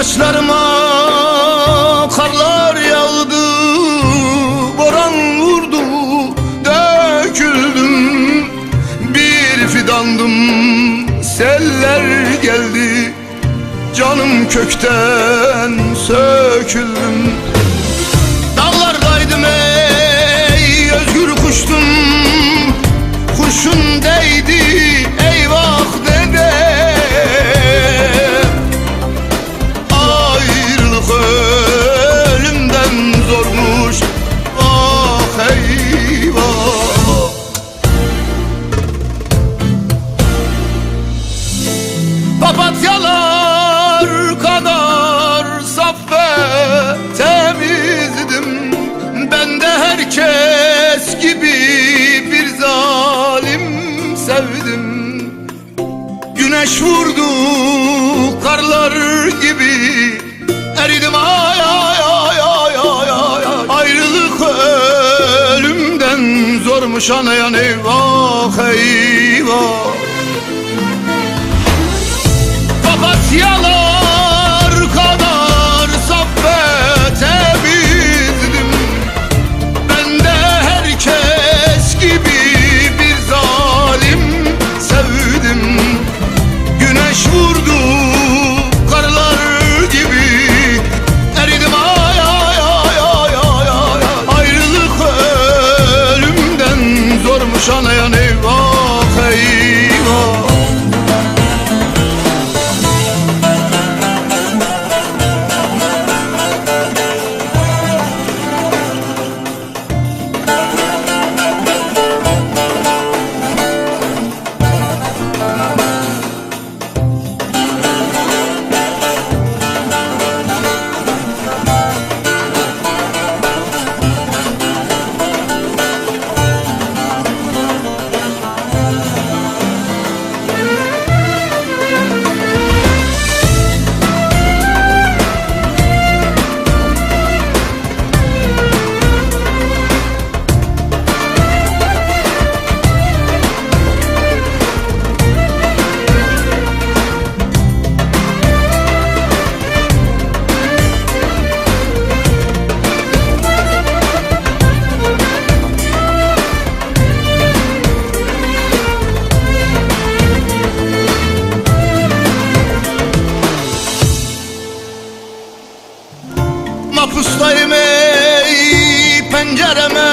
Saçlarıma karlar yağdı Boran vurdu döküldüm. Bir fidandım seller geldi Canım kökten söküldüm. Dağlardaydım ey özgür kuştum Kurşun değdi Güneş vurdu karlar gibi Eridim ay ay ay ay ay ay ay. Ayrılık ölümden zormuş anayan eyvah eyvah ölümden zormuş Ey pencereme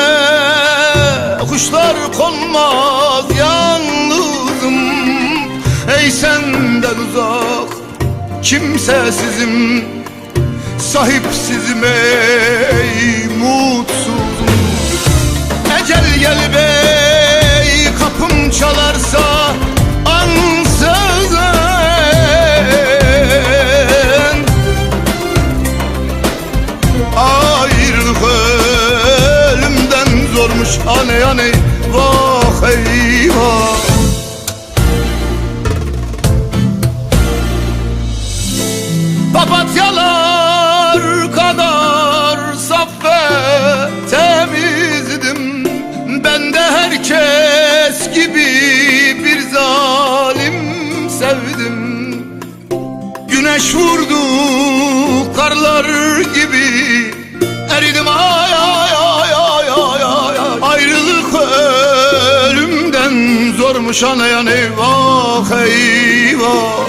Kuşlar konmaz yalnızım. Ey senden uzak kimsesizim Sahipsizim ey mutsuzum. Ecel gel bey kapım çalarsa ansızın Güneş vurdu karlar gibi Eridim ay ay ay ay ay ay ay. Ayrılık ölümden zormuş anayan eyvah eyvah